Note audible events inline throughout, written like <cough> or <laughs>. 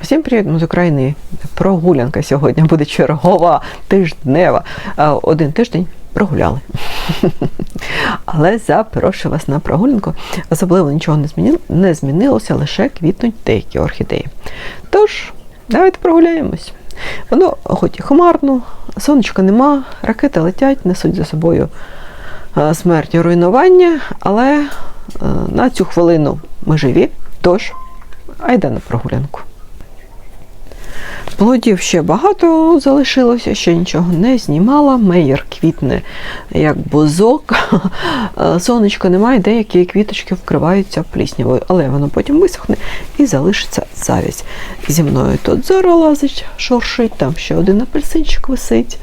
Всім привіт, з України. Прогулянка сьогодні буде чергова, тижнева. Один тиждень прогуляли. <laughs> Але запрошую вас на прогулянку. Особливо нічого не, змінило, не змінилося, лише квітнуть деякі орхідеї. Тож, давайте прогуляємось. Воно хоч і хмарно, сонечка нема, ракети летять, несуть за собою е, смерть і руйнування, але е, на цю хвилину ми живі, тож айда на прогулянку. Плодів ще багато залишилося, ще нічого не знімала. Меєр квітне як бузок. <laughs> Е, Сонечка немає, деякі квіточки вкриваються пліснявою, але воно потім висохне і залишиться завість. Зі мною тут зора лазить, шуршить, там ще один апельсинчик висить.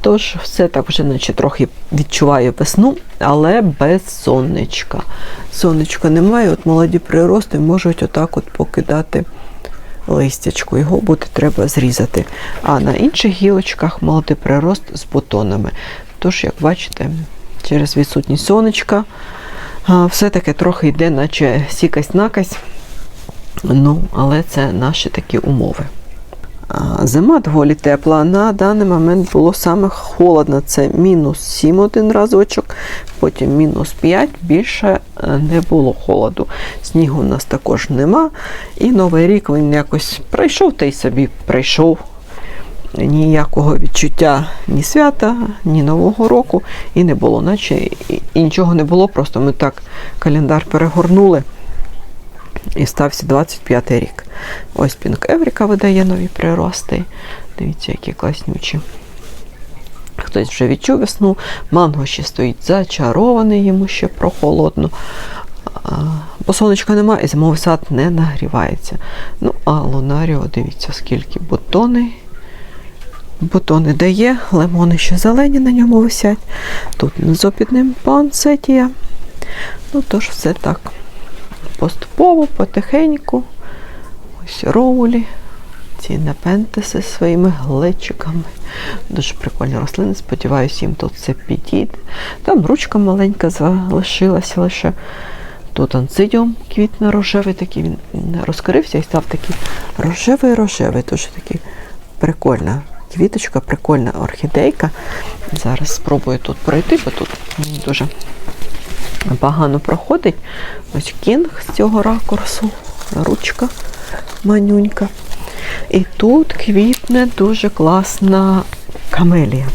Тож все так вже наче трохи відчуваю весну, але без сонечка. Сонечка немає, от молоді прирости можуть отак от покидати листячку, його буде треба зрізати. А на інших гілочках молодий прирост з бутонами. Тож, як бачите, через відсутність сонечка все-таки трохи йде, наче сікась-накась. Ну, але це наші такі умови. Зима доволі тепла. На даний момент було саме холодно. Це мінус 7 один разочок, потім мінус 5, більше е, не було холоду. Снігу у нас також нема. І Новий рік він якось пройшов та й собі прийшов. Ніякого відчуття ні свята, ні Нового року і не було, наче і нічого не було, просто ми так календар перегорнули і стався 25 й рік. Ось Пінк Евріка видає нові прирости. Дивіться, які класнючі. Хтось вже відчув весну, манго ще стоїть зачарований, йому ще прохолодно. Бо сонечка нема і зимовий сад не нагрівається. Ну, а Лунаріо, дивіться, скільки бутони. Бутони дає, лимони ще зелені на ньому висять. Тут внизу під ним панцетія. Ну, тож все так поступово, потихеньку. Ось роулі, ці непентеси своїми глечиками. Дуже прикольні рослини. Сподіваюся, їм тут все підійде. Там ручка маленька залишилася лише. Тут анцидіум квітне рожевий, такий він розкрився і став такий рожевий-рожевий. Дуже такий прикольна квіточка, прикольна орхідейка. Зараз спробую тут пройти, бо тут дуже погано проходить. Ось кінг з цього ракурсу, ручка манюнька. І тут квітне дуже класна камелія.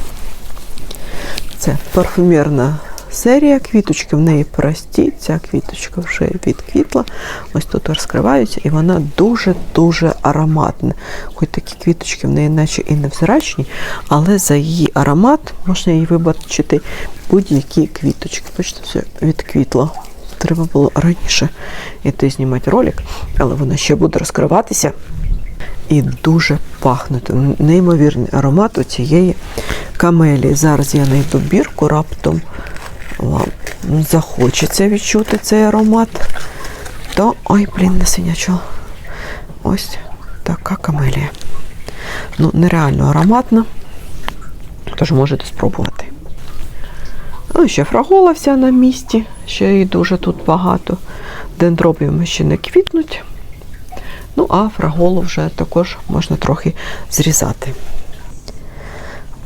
Це парфумерна серія, квіточки в неї прості, ця квіточка вже відквітла. Ось тут розкриваються, і вона дуже-дуже ароматна. Хоч такі квіточки в неї наче і невзрачні, але за її аромат можна її вибачити будь-які квіточки. Бачите, все відквітло. Треба було раніше йти знімати ролик, але вона ще буде розкриватися і дуже пахнути. Неймовірний аромат у цієї камелії. Зараз я знайду бірку, раптом вам захочеться відчути цей аромат. То, ой, блін, не синячого. Ось така камелія. Ну, нереально ароматна. Тож можете спробувати. Ну, ще фрагола вся на місці, ще її дуже тут багато. Дендробіуми ще не квітнуть. Ну, а фраголу вже також можна трохи зрізати.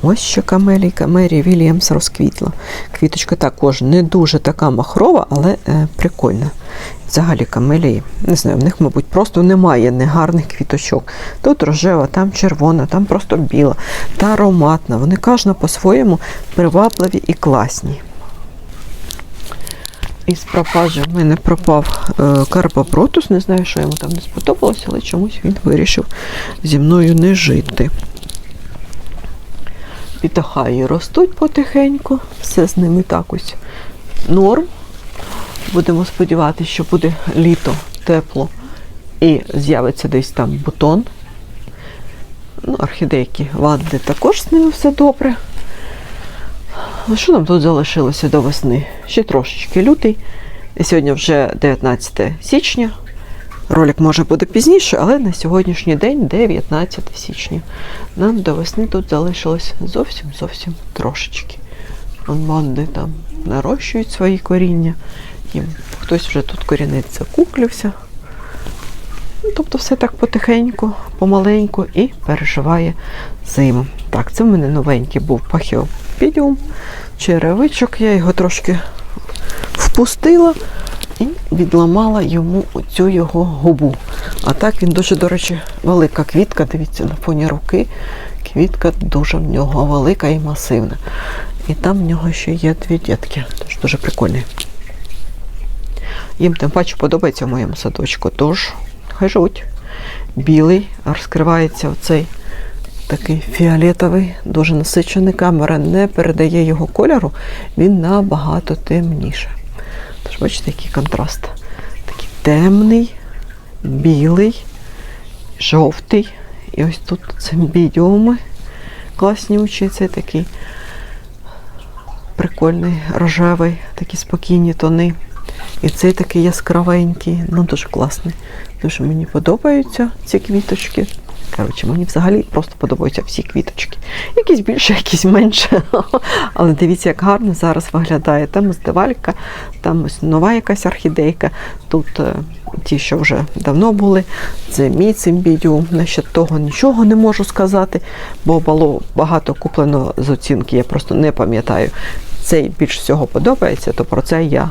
Ось ще камелі, камері Вільямс розквітла. Квіточка також не дуже така махрова, але е, прикольна. Взагалі камелії, не знаю, в них, мабуть, просто немає негарних квіточок. Тут рожева, там червона, там просто біла та ароматна. Вони кожна по-своєму привабливі і класні. Із пропажі в мене пропав е, карпопротус. Не знаю, що йому там не сподобалося, але чомусь він вирішив зі мною не жити. Пітахаї ростуть потихеньку, все з ними так ось норм. Будемо сподіватися, що буде літо тепло і з'явиться десь там бутон. Ну, орхідейки ванди також з ними все добре. А що нам тут залишилося до весни? Ще трошечки лютий. І сьогодні вже 19 січня. Ролик може буде пізніше, але на сьогоднішній день 19 січня. Нам до весни тут залишилось зовсім зовсім трошечки. Вон там нарощують свої коріння. Їм хтось вже тут корінець закуклювся. Ну, Тобто все так потихеньку, помаленьку і переживає зиму. Так, це в мене новенький був пахіопідіум, черевичок, я його трошки впустила і відламала йому оцю його губу. А так він дуже, до речі, велика квітка. Дивіться, на фоні руки. Квітка дуже в нього велика і масивна. І там в нього ще є дві дітки. Тож дуже прикольний. Їм тим паче подобається в моєму садочку. Тож хай живуть. Білий розкривається оцей такий фіолетовий, дуже насичений. Камера не передає його кольору, він набагато темніше. Тож бачите, який контраст. Такий темний, білий, жовтий. І ось тут це бідіуми класнючі. Це такий прикольний, рожевий, такі спокійні тони. І цей такий яскравенький, ну дуже класний. Дуже мені подобаються ці квіточки. Коротше, мені взагалі просто подобаються всі квіточки. Якісь більше, якісь менше. <laughs> Але дивіться, як гарно зараз виглядає. Там ось девалька, там ось нова якась орхідейка. Тут е, ті, що вже давно були, це мій цимбідіум. Насчет того нічого не можу сказати, бо було багато куплено з оцінки, я просто не пам'ятаю. Цей більш всього подобається, то про це я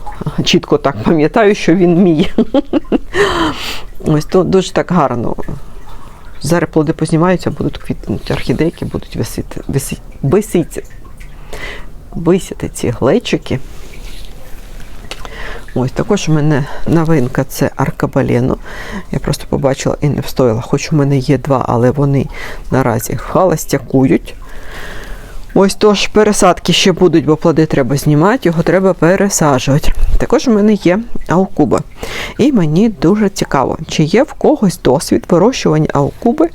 <laughs> чітко так пам'ятаю, що він мій. <laughs> Ось то дуже так гарно. Зараз плоди познімаються, будуть квітнути орхідейки, будуть висіти, висіти, висіти, висіти ці глечики. Ось також у мене новинка це аркабалено. Я просто побачила і не встояла. Хоч у мене є два, але вони наразі холостякують. Ось тож пересадки ще будуть, бо плоди треба знімати, його треба пересаджувати. Також у мене є аукуба. І мені дуже цікаво, чи є в когось досвід вирощування аукуби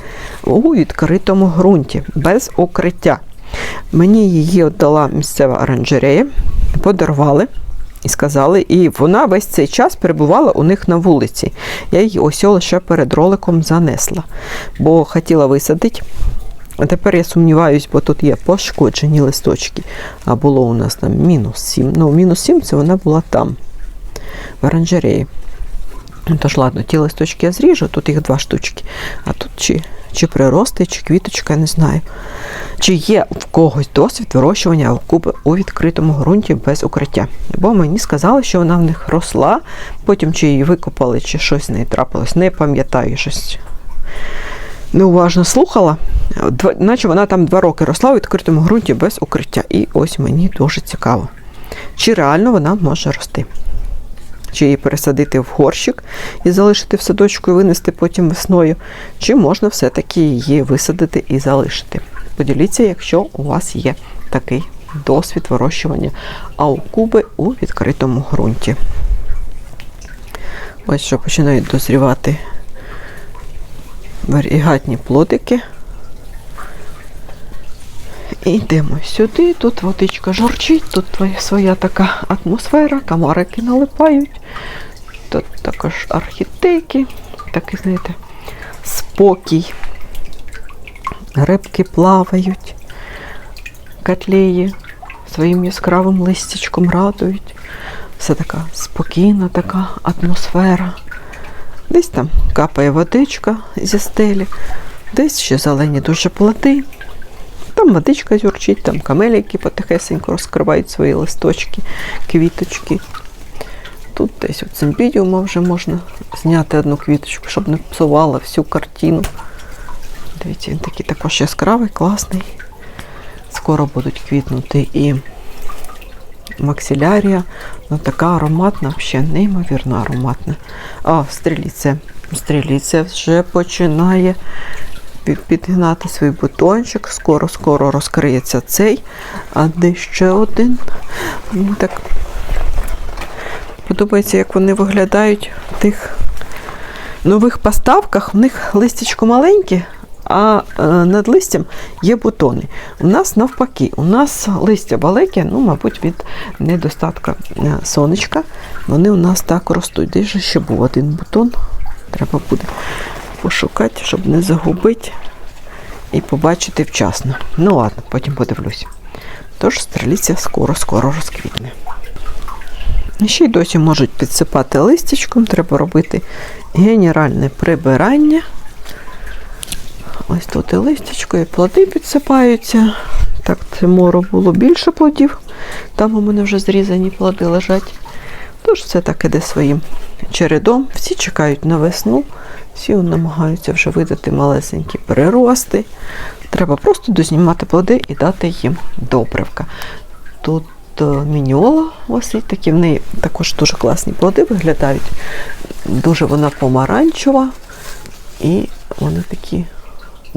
у відкритому ґрунті, без укриття. Мені її дала місцева оранжерея, подарували. І сказали, і вона весь цей час перебувала у них на вулиці. Я її ось лише перед роликом занесла, бо хотіла висадити. А тепер я сумніваюсь, бо тут є пошкоджені листочки. А було у нас там мінус 7. Ну, мінус 7 це вона була там, в оранжереї. Ну, Тож, ладно, ті листочки я зріжу, тут їх два штучки. А тут чи, чи прирости, чи квіточка, я не знаю. Чи є в когось досвід вирощування авкуби у відкритому ґрунті без укриття? Бо мені сказали, що вона в них росла, потім чи її викопали, чи щось з неї трапилось. Не пам'ятаю щось неуважно слухала, наче вона там два роки росла у відкритому ґрунті без укриття. І ось мені дуже цікаво, чи реально вона може рости. Чи її пересадити в горщик і залишити в садочку і винести потім весною, чи можна все-таки її висадити і залишити. Поділіться, якщо у вас є такий досвід вирощування аукуби у відкритому ґрунті. Ось що починають дозрівати варігатні плодики. І йдемо сюди, тут водичка журчить, тут своя така атмосфера, комарики налипають. Тут також архітейки, такий, знаєте, спокій. Рибки плавають, котлеї своїм яскравим листячком радують. Все така спокійна така атмосфера. Десь там капає водичка зі стелі, десь ще зелені дуже плоди. Там водичка зюрчить, там камеліки потихесенько розкривають свої листочки, квіточки. Тут десь от цимбідіума вже можна зняти одну квіточку, щоб не псувала всю картину. Дивіться, він такий також яскравий, класний. Скоро будуть квітнути і максилярія. Ну така ароматна, взагалі неймовірно ароматна. А, стріліця. Стріліця вже починає пі- підгинати свій бутончик. Скоро-скоро розкриється цей, а де ще один. Мені так подобається, як вони виглядають в тих нових поставках. В них листячко маленьке, а е, над листям є бутони. У нас навпаки, у нас листя велике, ну, мабуть, від недостатка е, сонечка. Вони у нас так ростуть. Де ж ще був один бутон? Треба буде пошукати, щоб не загубити і побачити вчасно. Ну ладно, потім подивлюсь. Тож стріліця скоро-скоро розквітне. Ще й досі можуть підсипати листячком, треба робити генеральне прибирання. Ось тут і листячко, і плоди підсипаються. Так, цимору було більше плодів. Там у мене вже зрізані плоди лежать. Тож це так іде своїм чередом. Всі чекають на весну, всі намагаються вже видати малесенькі перерости. Треба просто дознімати плоди і дати їм добривка. Тут е, мініола ось такі, в неї також дуже класні плоди виглядають. Дуже вона помаранчева і вони такі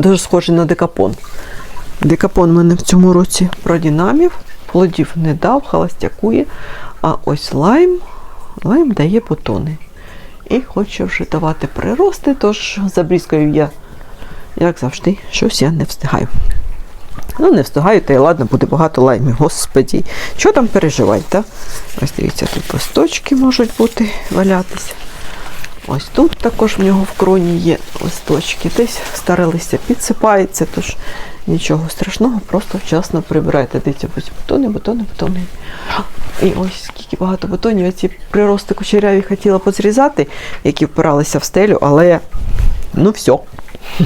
дуже схожі на декапон. Декапон в мене в цьому році продінамів, плодів не дав, холостякує. А ось лайм, лайм дає бутони. І хоче вже давати прирости, тож забрізкаю я, як завжди, щось я не встигаю. Ну, не встигаю, та й ладно, буде багато лаймів, господі. Що там переживайте? Ось дивіться, тут листочки можуть бути валятися. Ось тут також в нього в кроні є листочки. Десь старе листя підсипається, тож нічого страшного, просто вчасно прибирайте. Дивіться, ось бутони, бутони, бутони. І ось скільки багато бутонів. Я ці прирости кучеряві хотіла позрізати, які впиралися в стелю, але ну все.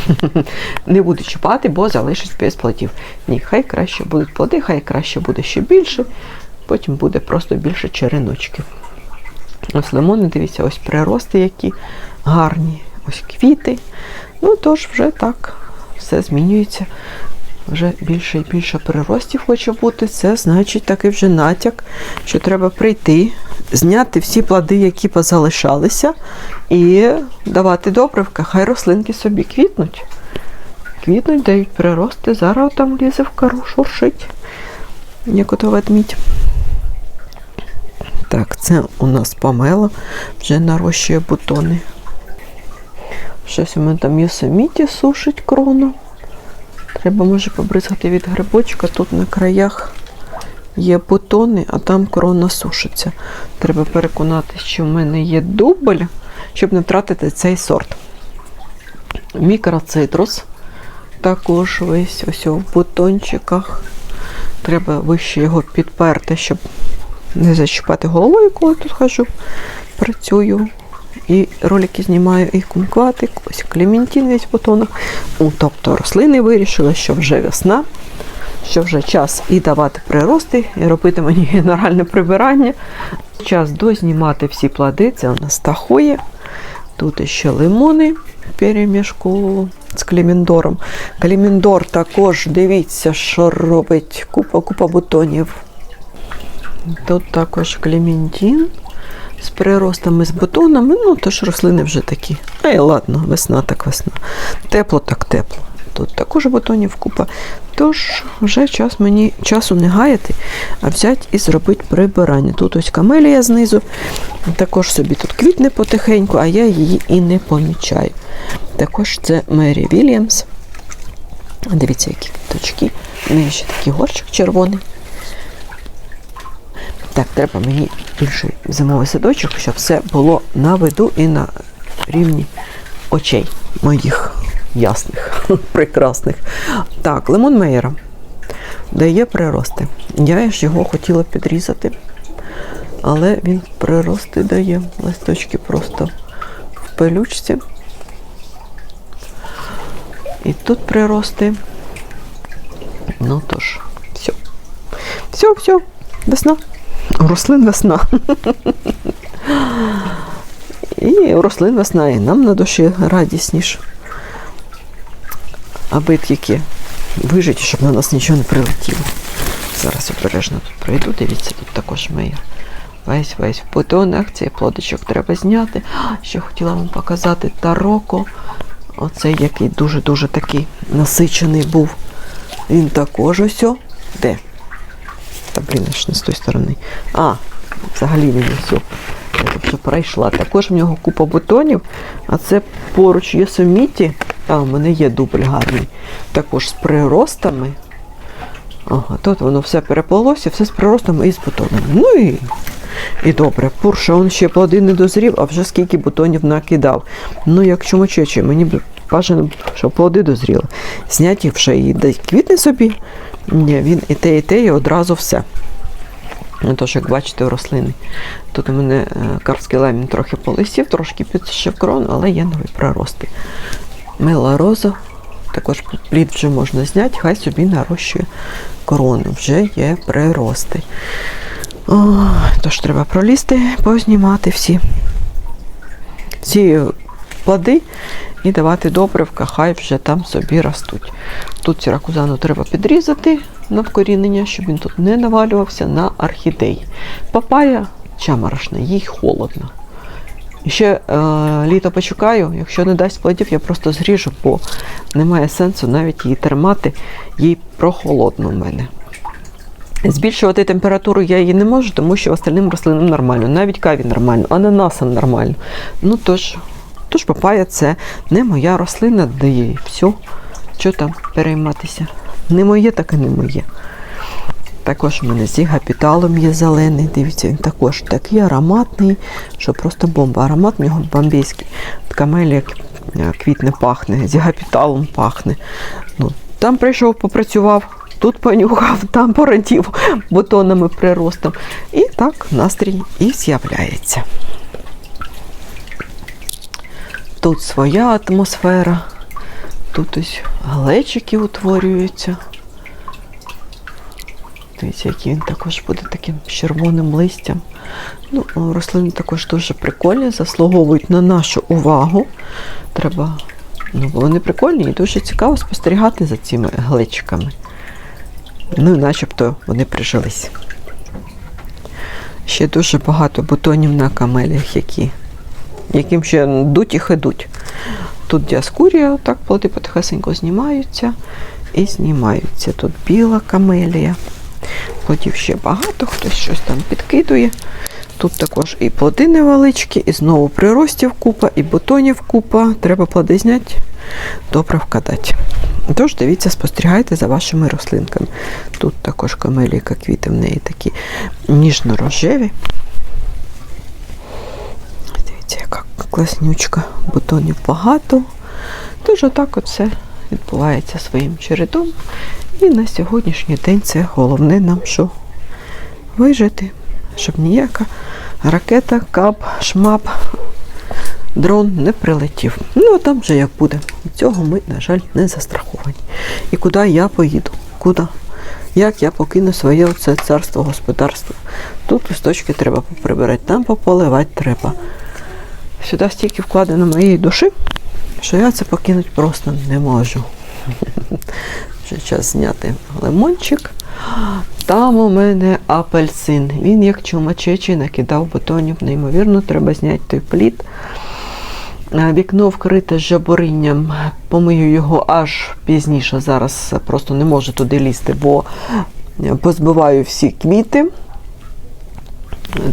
<laughs> Не буду чіпати, бо залишить без плодів. Ні, хай краще будуть плоди, хай краще буде ще більше, потім буде просто більше череночків. Ось лимони, дивіться, ось прирости, які гарні, ось квіти. Ну, тож вже так, все змінюється. Вже більше і більше приростів хоче бути. Це значить такий вже натяк, що треба прийти, зняти всі плоди, які позалишалися, і давати добривка. Хай рослинки собі квітнуть. Квітнуть, дають прирости. Зараз там лізе в кору, шуршить, як ото ведмідь. Так, це у нас помела, вже нарощує бутони. Щось у мене там Йосеміті сушить крону. Треба, може, побризгати від грибочка. Тут на краях є бутони, а там крона сушиться. Треба переконатися, що в мене є дубль, щоб не втратити цей сорт. Мікроцитрус також весь ось в бутончиках. Треба вище його підперти, щоб не зачіпати головою, коли тут хожу, працюю. І ролики знімаю і кумкватик, ось клементін весь в бутонах. Ну, тобто рослини вирішили, що вже весна, що вже час і давати прирости, і робити мені <laughs> генеральне прибирання. Час дознімати всі плоди, це у нас тахоє. Тут ще лимони перемішку з клеміндором. Клеміндор також, дивіться, що робить купа-купа бутонів. Тут також клементін з приростами, з бутонами. Ну, тож рослини вже такі. Ай, ладно, весна так весна. Тепло так тепло. Тут також бутонів купа. Тож вже час мені часу не гаяти, а взяти і зробити прибирання. Тут ось камелія знизу, також собі тут квітне потихеньку, а я її і не помічаю. Також це Мері Вільямс. Дивіться, які квіточки. Неї ще такий горщик червоний. Так, треба мені більший зимовий садочок, щоб все було на виду і на рівні очей моїх ясних, <laughs> прекрасних. Так, лимон Мейера дає прирости. Я ж його хотіла підрізати, але він прирости дає. Листочки просто в пелючці. І тут прирости. Ну тож, все. Все, все, весна. У рослин весна. І у рослин весна, і нам на душі радісніше. Аби тільки вижити, щоб на нас нічого не прилетіло. Зараз обережно тут пройду, дивіться, тут також меєр. Весь весь в бутонах, цей плодичок треба зняти. Ще хотіла вам показати тароко. Оцей, який дуже-дуже такий насичений був. Він також ось. Де? Та блін, аж не з тої сторони. А, взагалі він все. Я пройшла. Також в нього купа бутонів, а це поруч Йосеміті. А, у мене є дубль гарний. Також з приростами. Ага, тут воно все переплалося, все з приростами і з бутонами. Ну і, і добре. Пурша, він ще плоди не дозрів, а вже скільки бутонів накидав. Ну, як чумачече, мені б бажано, щоб плоди дозріли. Знять їх вже і дай квітне собі. Ні, він і те, і те, і одразу все. Ну, Тож, як бачите, у рослини. Тут у мене е, карський лемін трохи полисів, трошки підсушив крону, але є нові прорости. Мила роза, також плід вже можна зняти, хай собі нарощує корону, вже є прирости. О, тож треба пролізти, познімати всі ці плоди і давати добривка, хай вже там собі ростуть. Тут сіракузану треба підрізати на вкорінення, щоб він тут не навалювався на орхідей. Папая чаморошна, їй холодно. Ще е, літо почекаю, якщо не дасть плодів, я просто зріжу, бо немає сенсу навіть її тримати, їй прохолодно в мене. Збільшувати температуру я її не можу, тому що остальним рослинам нормально, навіть каві нормально, ананасам нормально. Ну тож, тож папая це не моя рослина, де їй все, що там перейматися. Не моє, так і не моє. Також у мене з гапіталом є зелений. Дивіться, він також такий ароматний, що просто бомба. Аромат в нього бомбейський. Камелія квітне пахне, з гапіталом пахне. Ну, там прийшов, попрацював. Тут понюхав, <laughs> там порадів бутонами приростом. І так настрій і з'являється. Тут своя атмосфера, тут ось глечики утворюються. Дивіться, який він також буде таким червоним листям. Ну, рослини також дуже прикольні, заслуговують на нашу увагу. Треба, ну, вони прикольні і дуже цікаво спостерігати за цими глечиками. Ну, начебто вони прижились. Ще дуже багато бутонів на камеліях, які, яким ще дуть і хидуть. Тут діаскурія, так плоди потихесенько знімаються і знімаються. Тут біла камелія. Плодів ще багато, хтось щось там підкидує. Тут також і плоди невеличкі, і знову приростів купа, і бутонів купа. Треба плоди зняти, добре вкатати. Тож дивіться, спостерігайте за вашими рослинками. Тут також камелійка квіти в неї такі ніжно-рожеві. Дивіться, яка класнючка, бутонів багато. Тож отак от все відбувається своїм чередом. І на сьогоднішній день це головне нам, що вижити, щоб ніяка ракета, кап, шмап, дрон не прилетів. Ну, а там вже як буде. Від цього ми, на жаль, не застраховані. І куди я поїду? Куди? Як я покину своє оце царство, господарство? Тут листочки треба поприбирати, там пополивати треба. Сюди стільки вкладено моєї душі, що я це покинути просто не можу. Вже час зняти лимончик. Там у мене апельсин. Він як чумачечий накидав бутонів. Неймовірно, треба зняти той плід. Вікно вкрите жабуринням. Помию його аж пізніше. Зараз просто не можу туди лізти, бо позбиваю всі квіти.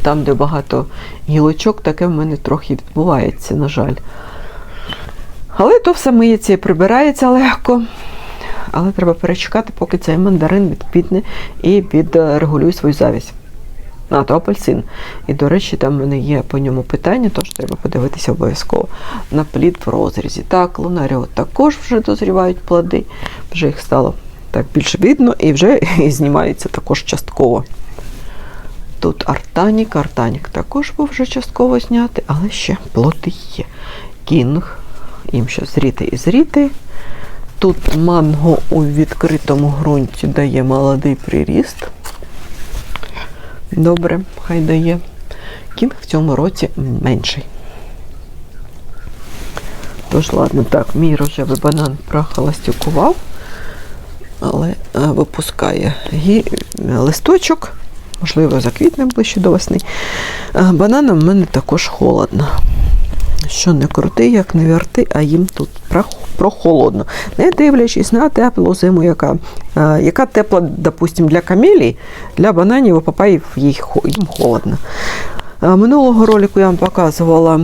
Там, де багато гілочок, таке в мене трохи відбувається, на жаль. Але то все миється і прибирається легко. Але треба перечекати, поки цей мандарин відквітне і відрегулює свою завість. А, то апельсин. І, до речі, там в мене є по ньому питання, тож треба подивитися обов'язково на плід в розрізі. Так, лунаріо також вже дозрівають плоди, вже їх стало так більше видно і вже <laughs> і знімаються також частково. Тут артанік, артанік також був вже частково знятий, але ще плоди є. Кінг, їм ще зріти і зріти. Тут манго у відкритому ґрунті дає молодий приріст. Добре, хай дає. Кінг в цьому році менший. Тож, ладно, так, мій рожевий банан прохолостюкував, але випускає гі... листочок, можливо, заквітне ближче до весни. А, бананом в мене також холодно. Що не крути, як не верти, а їм тут прохолодно. Не дивлячись на теплу зиму, яка яка тепла, допустим, для камелій, для бананів і папаїв їм холодно. Минулого ролику я вам показувала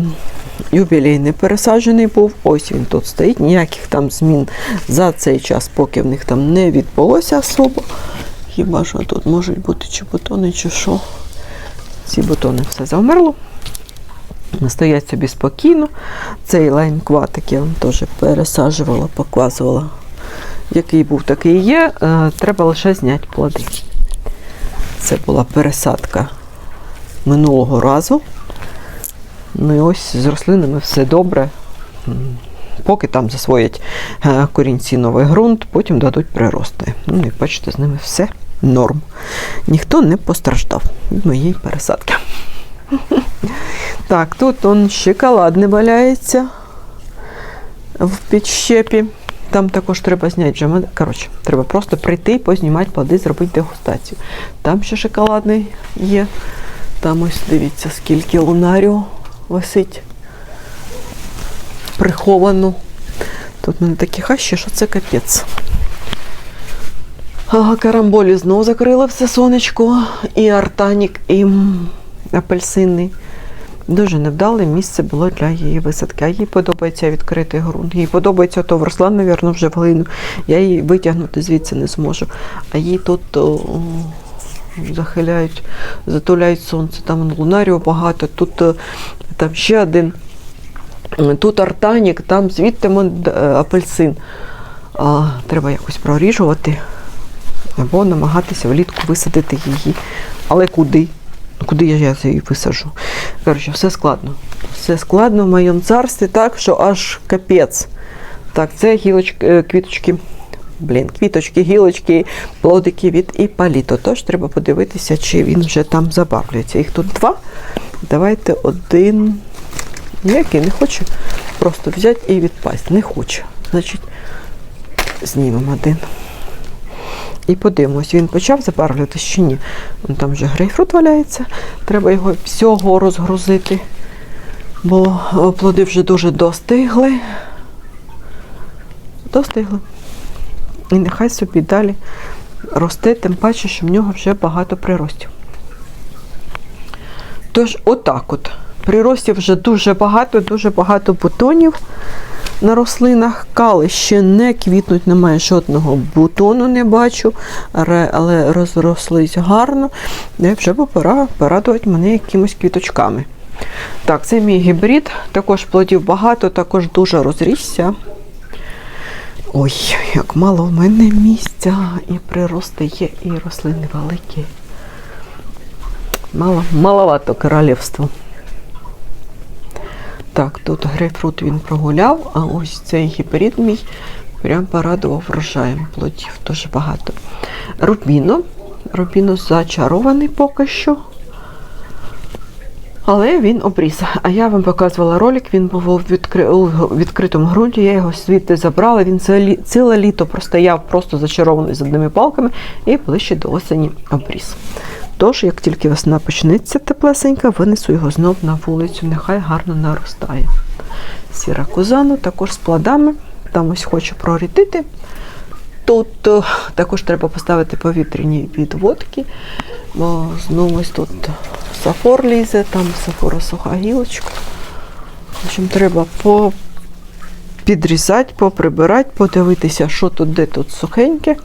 юбілейний пересаджений був. Ось він тут стоїть. Ніяких там змін за цей час, поки в них там не відбулося особо. Хіба що тут можуть бути чи бутони, чи що. Ці бутони все завмерло. Стоять собі спокійно. Цей лаймкватик я вам теж пересаджувала, показувала, який був, такий є. Треба лише зняти плоди. Це була пересадка минулого разу. Ну і ось з рослинами все добре. Поки там засвоять е, корінці новий ґрунт, потім дадуть прирости. Ну, як бачите, з ними все норм. Ніхто не постраждав від моєї пересадки. Так, тут он шоколадний валяється в підщепі. Там також треба зняти вже. Коротше, треба просто прийти, познімати плоди, зробити дегустацію. Там ще шоколадний є. Там ось дивіться, скільки лунаріо висить приховано. Тут в мене такі хащі, що це капець. Карамболі знову закрила все сонечко. І артанік, і м, апельсини. Дуже невдале місце було для її висадки. А їй подобається відкритий ґрунт. Їй подобається то вросла, мабуть, вже в глину. Я її витягнути звідси не зможу. А їй тут о, захиляють, затуляють сонце. Там лунаріо багато, тут е, там ще один. Тут артанік, там звідти е, апельсин. А, треба якось проріжувати або намагатися влітку висадити її. Але куди? Ну, Куди я її висаджу? Коротше, все складно. Все складно в моєму царстві, так, що аж капець. Так, це гілочки, е, квіточки. Блін, квіточки, гілочки, плодики від іпаліто. Тож треба подивитися, чи він вже там забавлюється. Їх тут два. Давайте один. Ніякий не хоче просто взяти і відпасть. Не хоче. Значить, знімемо один. І подивимось, він почав забарвлюватися чи ні. Вон там вже грейпфрут валяється. Треба його всього розгрузити, бо плоди вже дуже достигли. Достигли. І нехай собі далі росте, тим паче, що в нього вже багато приростів. Тож, отак от. Приростів вже дуже багато, дуже багато бутонів на рослинах. Кали ще не квітнуть, немає жодного бутону, не бачу, але розрослись гарно. І вже б пора порадувати мене якимось квіточками. Так, це мій гібрид, також плодів багато, також дуже розрісся. Ой, як мало в мене місця, і прирости є, і рослини великі. Мало, маловато королівство. Так, тут грейпфрут він прогуляв, а ось цей гібрид мій прям порадував врожаєм плодів. Дуже багато. Рубіно. Рубіно зачарований поки що. Але він обріз. А я вам показувала ролик, він був у, відкри... відкритому ґрунті, я його звідти забрала. Він ціле, літо простояв просто зачарований з одними палками і ближче до осені обріз. Тож, як тільки весна почнеться теплесенька, винесу його знов на вулицю, нехай гарно наростає. Сіра козану також з плодами. Там ось хочу прорітити. Тут е, також треба поставити повітряні відводки, бо знову ось тут сафор лізе, там сафора суха гілочка. В общем, треба по підрізати, поприбирати, подивитися, що тут, де тут сухеньке.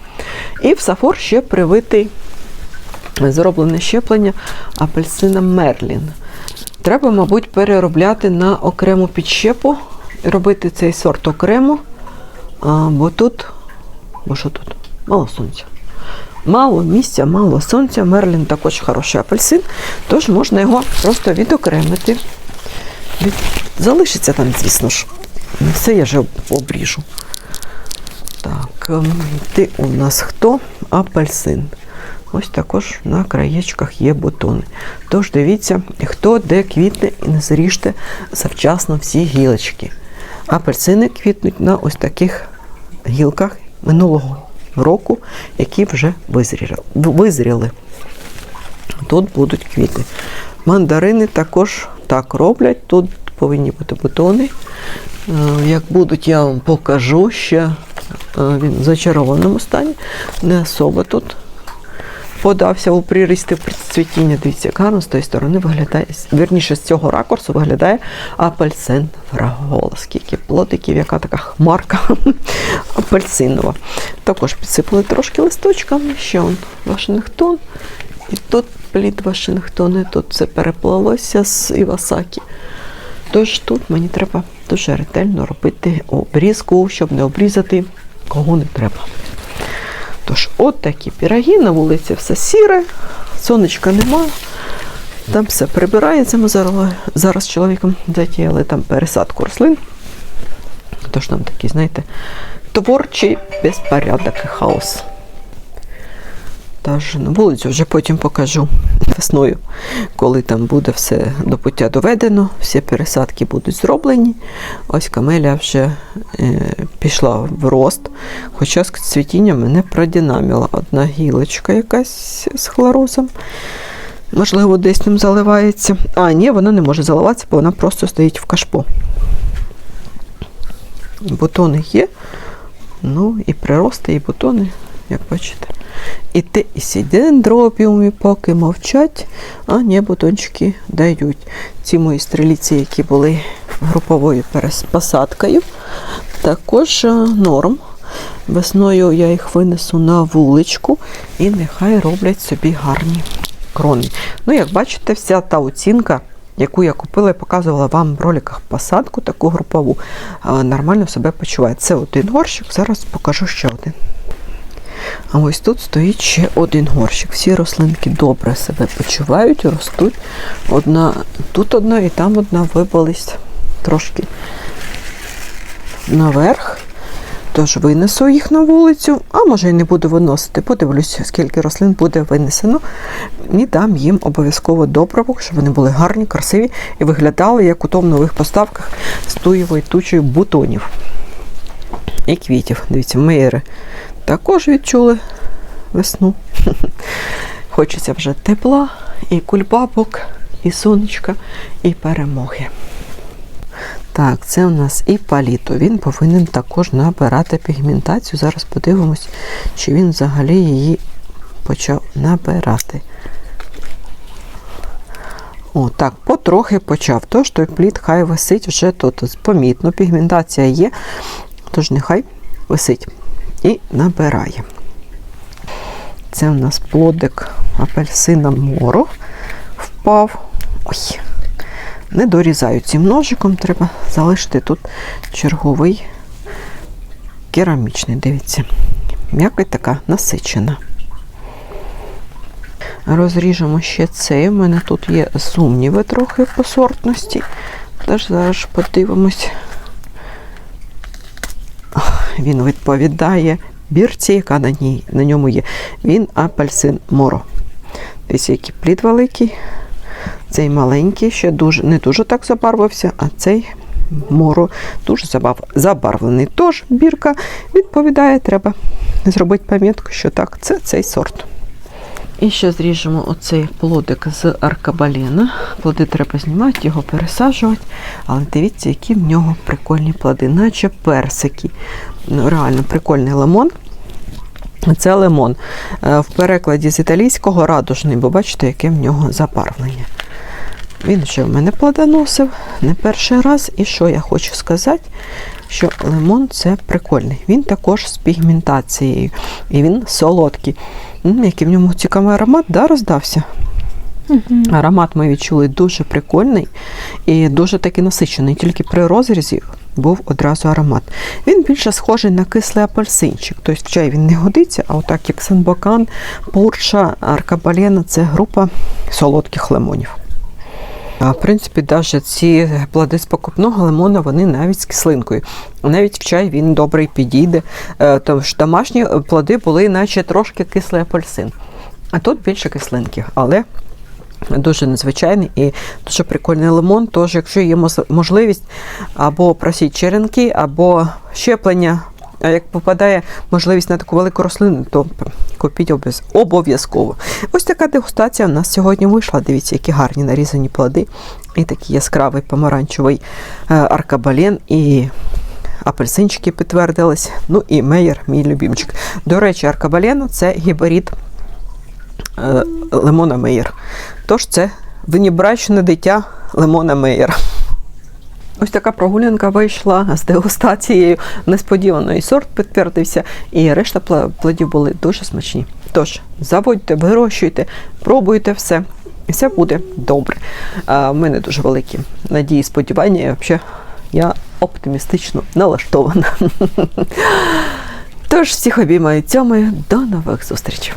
І в сафор ще привитий зроблене щеплення апельсином Мерлін. Треба, мабуть, переробляти на окрему підщепу, робити цей сорт окремо, бо тут, бо що тут? Мало сонця. Мало місця, мало сонця. Мерлін також хороший апельсин, тож можна його просто відокремити. Від... Залишиться там, звісно ж. Все я же обріжу. Так, ем, ти у нас хто? Апельсин. Ось також на краєчках є бутони. Тож дивіться, хто де квітне і не зріжте завчасно всі гілочки. Апельсини квітнуть на ось таких гілках минулого року, які вже визріли. Тут будуть квіти. Мандарини також так роблять. Тут повинні бути бутони. Е, Як будуть, я вам покажу ще. Е, Він в зачарованому стані. Не особо тут подався у прирісти цвітіння. Дивіться, як з тої сторони виглядає. Вірніше, з цього ракурсу виглядає апельсин фрагола. Скільки плодиків, яка така хмарка <laughs> апельсинова. Також підсипали трошки листочками. Ще он Вашингтон. І тут плід Вашингтони, тут це переплалося з Івасакі. Тож тут мені треба дуже ретельно робити обрізку, щоб не обрізати кого не треба. Тож, от такі піроги, на вулиці все сіре, сонечка нема. Там все прибирається. Ми зараз, зараз з чоловіком затіяли там пересадку рослин. Тож там такий, знаєте, творчий безпорядок і хаос. Тож на вулицю вже потім покажу весною, коли там буде все до пуття доведено, всі пересадки будуть зроблені. Ось камеля вже е, пішла в рост, хоча з цвітінням мене продинамила одна гілочка якась з хлорозом. Можливо, десь ним заливається. А, ні, вона не може заливатися, бо вона просто стоїть в кашпо. Бутони є, ну і прирости, і бутони, як бачите. І те, і сідендропіуми поки мовчать, а ні, бутончики дають. Ці мої стріліці, які були груповою перепосадкою, також е, норм. Весною я їх винесу на вуличку і нехай роблять собі гарні крони. Ну, як бачите, вся та оцінка, яку я купила і показувала вам в роликах посадку, таку групову, е, нормально себе почуває. Це один горщик, зараз покажу ще один. А ось тут стоїть ще один горщик. Всі рослинки добре себе почувають, ростуть. Одна, тут одна і там одна вибились трошки наверх. Тож винесу їх на вулицю, а може і не буду виносити. Подивлюсь, скільки рослин буде винесено. І дам їм обов'язково добровок, щоб вони були гарні, красиві і виглядали, як у тому нових поставках з туєвою тучою бутонів і квітів. Дивіться, мейери також відчули весну. <laughs> Хочеться вже тепла, і кульбабок, і сонечка, і перемоги. Так, це у нас і паліто. Він повинен також набирати пігментацію. Зараз подивимось, чи він взагалі її почав набирати. О, так, потрохи почав. Тож той плід хай висить вже тут. Помітно, пігментація є, тож нехай висить і набирає. Це у нас плодик апельсина моро впав. Ой, не дорізаю цим ножиком, треба залишити тут черговий керамічний, дивіться, м'яка така насичена. Розріжемо ще цей. У мене тут є сумніви трохи по сортності. Теж зараз подивимось. Він відповідає бірці, яка на ній, на ньому є. Він апельсин моро. Десь який плід великий. Цей маленький, ще дуже, не дуже так забарвився, а цей моро дуже забав, забарвлений. Тож бірка відповідає, треба зробити пам'ятку, що так, це цей сорт. І ще зріжемо оцей плодик з аркабалена. Плоди треба знімати, його пересаджувати. Але дивіться, які в нього прикольні плоди, наче персики. Ну, Реально прикольний лимон. Це лимон. Е, В перекладі з італійського радужний, бо бачите, яке в нього забарвлення. Він ще в мене плодоносив не перший раз. І що я хочу сказати, що лимон це прикольний. Він також з пігментацією. І він солодкий. Який в ньому цікавий аромат, да, роздався. Аромат ми відчули дуже прикольний і дуже таки насичений. Тільки при розрізі був одразу аромат. Він більше схожий на кислий апельсинчик. Тобто в чай він не годиться, а отак як Санбакан, пурша, Аркабалена це група солодких лимонів. В принципі, навіть ці плоди з покупного лимона, вони навіть з кислинкою. Навіть в чай він добрий підійде. Е, Тому що домашні плоди були, наче трошки кислий апельсин. А тут більше кислинки, але дуже незвичайний і дуже прикольний лимон. Тож, якщо є можливість, або просіть черенки, або щеплення. А як попадає можливість на таку велику рослину, то купіть обов'язково. Ось така дегустація у нас сьогодні вийшла. Дивіться, які гарні нарізані плоди. І такий яскравий помаранчевий е, аркабален, і апельсинчики підтвердились. Ну і мейер, мій любімчик. До речі, аркабален це гібрид е, лимона мейер. Тож це внебрачне дитя лимона мейер. Ось така прогулянка вийшла з дегустацією. Несподіваний сорт підтвердився, і решта плодів були дуже смачні. Тож, заводьте, вирощуйте, пробуйте все, і все буде добре. В мене дуже великі надії, сподівання. і взагалі я оптимістично налаштована. <laughs> Тож, всіх обіймаю цьомою. До нових зустрічей.